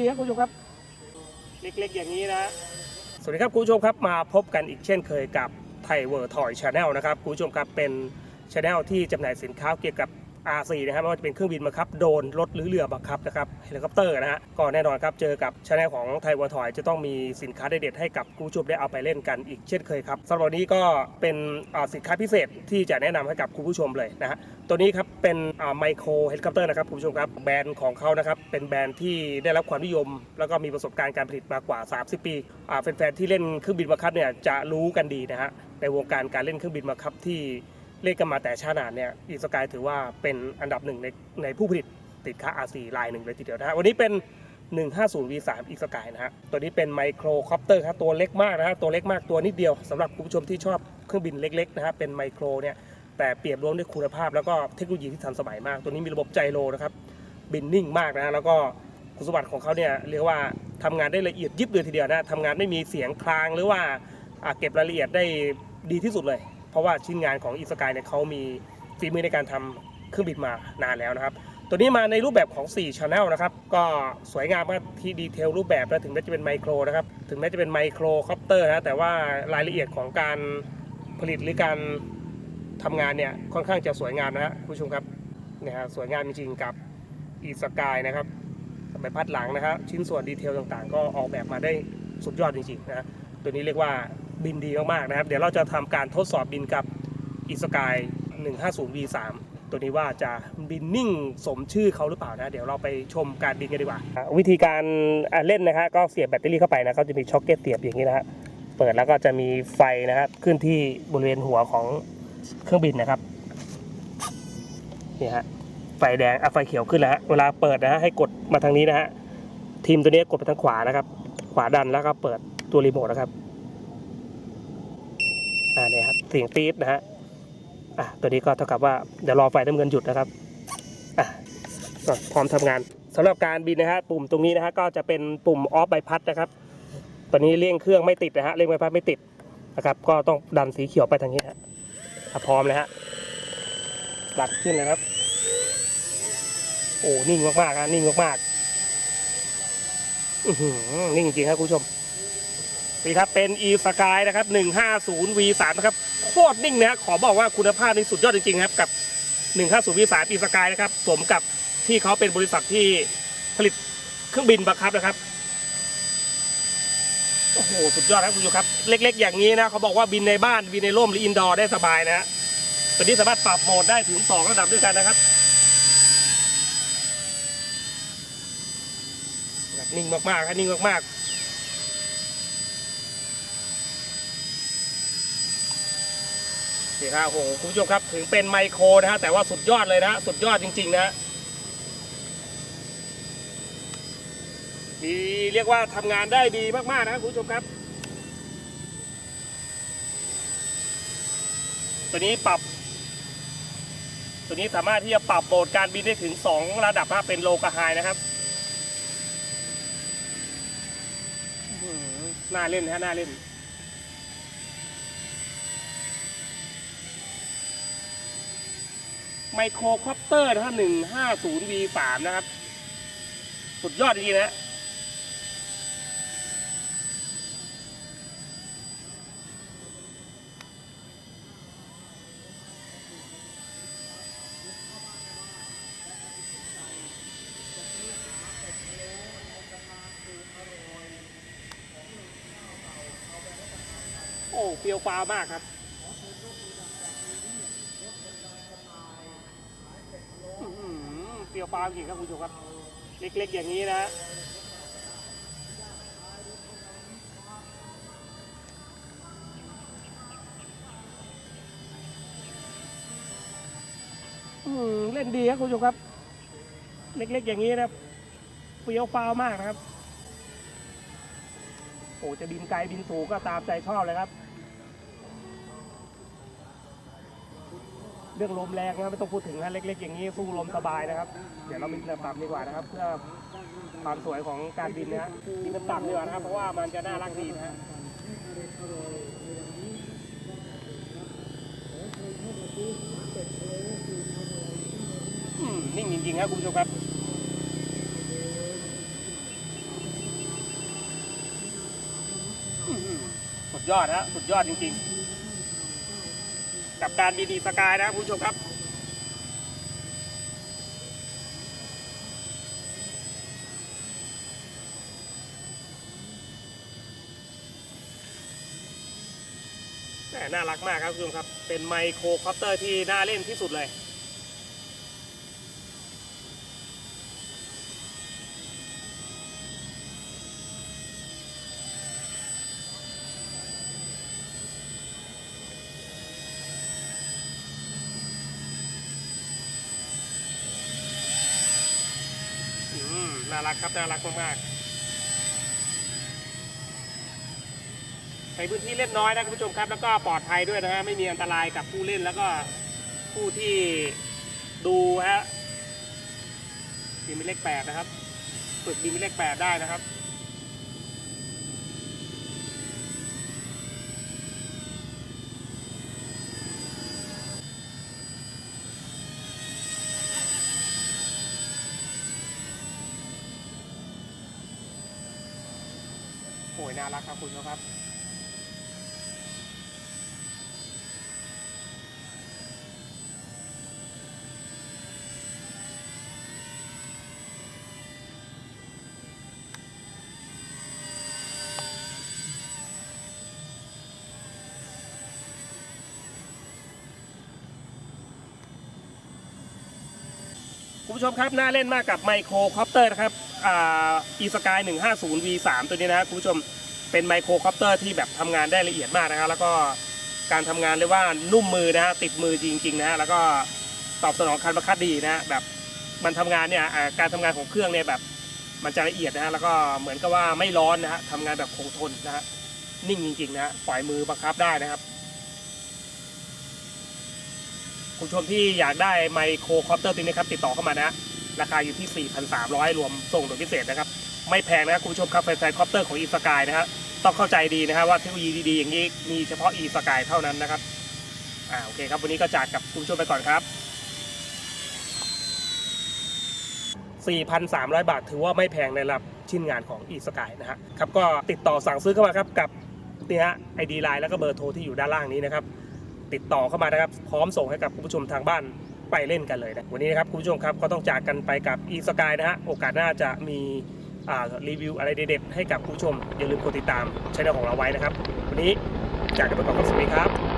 ดีครับคุณผู้ชมครับ เล็กๆอย่างนี้นะ สวัสดีครับคุณผู้ชมครับมาพบกันอีกเช่นเคยกับไทยเวอร์ทอยชาแนลนะครับคุณผู้ชมครับเป็นชาแนลที่จำหน่ายสินค้าเกี่ยวกับ R4 นะครับไม่ว่าจะเป็นเครื่องบินบังคับโดรนรถหรือเรือบังคับนะครับเฮลิคอปเตอร์นะฮะก็แน่นอนครับเจอกับชาแนลของไทยวอร์ทอยจะต้องมีสินค้าเด็ดๆให้กับคุณผู้ชมได้เอาไปเล่นกันอีกเช่นเคยครับสำหรับวันนี้ก็เป็นสินค้าพิเศษที่จะแนะนำให้กับคุณผู้ชมเลยนะฮะตัวนี้ครับเป็นไมโครเฮลิคอปเตอร์นะครับคุณผู้ชมครับแบรนด์ของเขานะครับเป็นแบรนด์ที่ได้รับความนิยม แล้วก็มีประสบการณ์การผลิตมากว่า 30 ปีแฟนๆที่เล่นเครื่องบินบังคับเนี่ยจะรู้กันดีนะฮะในวงการการเล่นเครื่องบินบังคับที่ เล่นกันมาแต่ชาตินานเนี่ยอีสกายถือว่าเป็นอันดับหนึ่งในในผู้ผลิตติดค่า R4 ลายหนึ่งเลยทีเดียวนะฮะวันนี้เป็น 150 V3 อีสกายนะฮะตัวนี้เป็นไมโครคอปเตอร์ครับตัวเล็กมากนะฮะตัวเล็กมากตัวนิดเดียวสำหรับคุณผู้ชมที่ชอบเครื่องบินเล็กๆนะฮะเป็นไมโครเนี่ยแต่เปรียบรวมด้วยคุณภาพแล้วก็เทคโนโลยีที่ทันสมัยมาก ตัวนี้มีระบบไจโรนะครับบินนิ่งมากนะแล้วก็คุณสมบัติของเขาเนี่ยเรียกว่าทำงานได้ละเอียดยิบเลยทีเดียวนะทำงานไม่มีเสียงคลางหรือว่าอ่าเก็บรายละเอียดได้ดีที่สุดเลย เพราะว่าชิ้นงานของอีสกายเนี่ยเขามีฝีมือในการทำเครื่องบินมานานแล้วนะครับ ตัวนี้มาในรูปแบบของ4 Channel นะครับ ก็สวยงามมากที่ดีเทลรูปแบบนะถึงแม้จะเป็นไมโครนะครับ ถึงแม้จะเป็นไมโครคอปเตอร์นะแต่ว่ารายละเอียดของการผลิตหรือการทำงานเนี่ยค่อนข้างจะสวยงามนะฮะผู้ชมครับเนี่ยฮะสวยงามจริงๆกับอีสกายนะครับใบพัดหลังนะครับชิ้นส่วนดีเทลต่างๆ ก็ออกแบบมาได้สุดยอดจริงๆนะตัวนี้เรียกว่า บินดีมากๆนะครับ เดี๋ยวเราจะทำการทดสอบบินกับอีสกาย 150 V3 ตัวนี้ว่าจะบินนิ่งสมชื่อเขาหรือเปล่านะ เดี๋ยวเราไปชมการบินกันดีกว่า วิธีการเล่นนะฮะก็เสียบแบตเตอรี่เข้าไปนะเขาจะมีช็อคเก็ตเสียบอย่างนี้นะฮะเปิดแล้วก็จะมีไฟนะครับขึ้นที่บริเวณหัวของเครื่องบินนะครับนี่ฮะไฟแดงอะไฟเขียวขึ้นแล้วฮะเวลาเปิดนะฮะให้กดมาทางนี้นะฮะทีมตัวนี้กดไปทางขวานะครับ ขวาดันแล้วก็เปิดตัวรีโมทนะครับ อ่าเนี่ยครับเสียงตี๊ดนะฮะอะตัวนี้ก็เท่ากับว่าเดี๋ยวรอไฟน้ำเงินหยุดนะครับอะก็พร้อมทำงานสำหรับการบินนะฮะปุ่มตรงนี้นะฮะก็จะเป็นปุ่มออฟใบพัดนะครับตอนนี้เร่งเครื่องไม่ติดนะฮะเร่งใบพัดไม่ติดนะครับ ก็ต้องดันสีเขียวไปทางนี้ฮะอะพร้อมเลยฮะหลักขึ้นเลยครับ โอ้นิ่งมากๆฮะนิ่งมากๆอื้อหือนิ่งจริงครับคุณผู้ชม นี่ครับเป็น e s k y นะครับ 150 V3 นะครับโคตรนิ่งนะฮะขอบอกว่าคุณภาพนี่สุดยอดจริงๆครับกับ 150 V3 e s k y นะครับสมกับที่เขาเป็นบริษัทที่ผลิตเครื่องบินบังคับนะครับโอ้โหสุดยอดครับคุณผู้ชมครับ เล็กๆ อย่างนี้นะเขาบอกว่าบินในบ้านบินในร่มหรืออินดอร์ได้สบายนะฮะตัวนี้สามารถปรับโหมดได้ถึง 2 ระดับด้วยกันนะครับแบบนิ่งมากๆครับนิ่งมากๆ นี่ครับโอ้โหคุณผู้ชมครับ ถึงเป็นไมโครนะฮะแต่ว่าสุดยอดเลยนะฮะสุดยอดจริง ๆ นะฮะดีเรียกว่าทำงานได้ดีมากๆนะครับคุณผู้ชมครับ ตัวนี้ปรับ ตัวนี้สามารถที่จะปรับโหมดการบินได้ถึง 2 ระดับนะเป็นโลกบไฮนะครับน่าเล่นฮะน่าเล่น ไมโครคอปเตอร์นะฮะ150 V3 นะครับ สุดยอดจริงๆนะโอ้เปียวฟ้ามากครับอื้อหือ เปรียวฟ้าวจริงครับคุณผู้ชมครับ เล็กๆ อย่างนี้นะอืมเล่นดีครับคุณผู้ชมครับ เล็กๆ อย่างนี้นะครับเปรียวฟ้าวมากนะครับโอ้จะบินไกลบินสูงก็ตามใจชอบเลยครับ เรื่องลมแรงนะครับไม่ต้องพูดถึงนะเล็ก ๆ อย่างนี้สู้ลมสบายนะครับ เดี๋ยวเราบินต่ำดีกว่านะครับ เพื่อความสวยของการบินนะฮะบินต่ำดีกว่านะครับเพราะว่ามันจะน่ารักดีนะฮะนิ่งจริงๆครับคุณผู้ชมครับสุดยอดนะสุดยอดจริง ๆ กับการดีดีสกายนะครับคุณผู้ชมครับแหมน่ารักมากครับคุณผู้ชมครับ เป็นไมโครคอปเตอร์ที่น่าเล่นที่สุดเลย อืม น่ารักครับน่ารักมากๆใช้พื้นที่เล่นน้อยนะคุณผู้ชมครับ แล้วก็ปลอดภัยด้วยนะฮะไม่มีอันตรายกับผู้เล่นแล้วก็ผู้ที่ดูฮะดีมิเลขแปดนะครับ ฝึกดีมิเลขแปดได้นะครับ วยน่ารักครับคุณครับ คุณผู้ชมครับน่าเล่นมากกับไมโครคอปเตอร์นะครับอีสกาย 150 V3 ตัวนี้นะครับคุณผู้ชมเป็นไมโครคอปเตอร์ที่แบบทำงานได้ละเอียดมากนะครับ แล้วก็การทำงานเรียกว่านุ่มมือนะฮะติดมือจริงๆนะฮะแล้วก็ตอบสนองคันประคัดดีนะฮะแบบมันทำงานเนี่ยการทำงานของเครื่องเนี่ยแบบมันจะละเอียดนะฮะแล้วก็เหมือนกับว่าไม่ร้อนนะฮะทำงานแบบคงทนนะฮะนิ่งจริงๆนะฮะปล่อยมือบังคับได้นะครับ คุณผู้ชมที่อยากได้ไมโครคอปเตอร์ตัวนี้ครับติดต่อเข้ามานะ ราคาอยู่ที่ 4,300 รวมส่งโดยพิเศษนะครับ ไม่แพงนะครับคุณผู้ชมครับแฟนๆคอปเตอร์ของ e ีสกายนะฮะต้องเข้าใจดีนะครับว่าเทคโนโลยีดีๆอย่างนี้มีเฉพาะ e ีสกายเท่านั้นนะครับอ่าโอเคครับ วันนี้ก็จากกับคุณผู้ชมไปก่อนครับ4,300 บาท ถือว่าไม่แพงในระดับชิ้นงานของ e ีสกายนะฮะครับก็ติดต่อสั่งซื้อเข้ามาครับกับนี่ฮะไอดีไลน์แล้วก็เบอร์โทรที่อยู่ด้านล่างนี้นะครับ ติดต่อเข้ามานะครับ พร้อมส่งให้กับคุณผู้ชมทางบ้านไปเล่นกันเลยนะวันนี้นะครับคุณผู้ชมครับก็ต้องจากกันไปกับอีสกายนะฮะโอกาสหน้าจะมีรีวิวอะไรเด็ดๆให้กับคุณผู้ชมอย่าลืมกดติดตามช่องของเราไว้นะครับ วันนี้จากกันไปก่อนครับสวัสดีครับ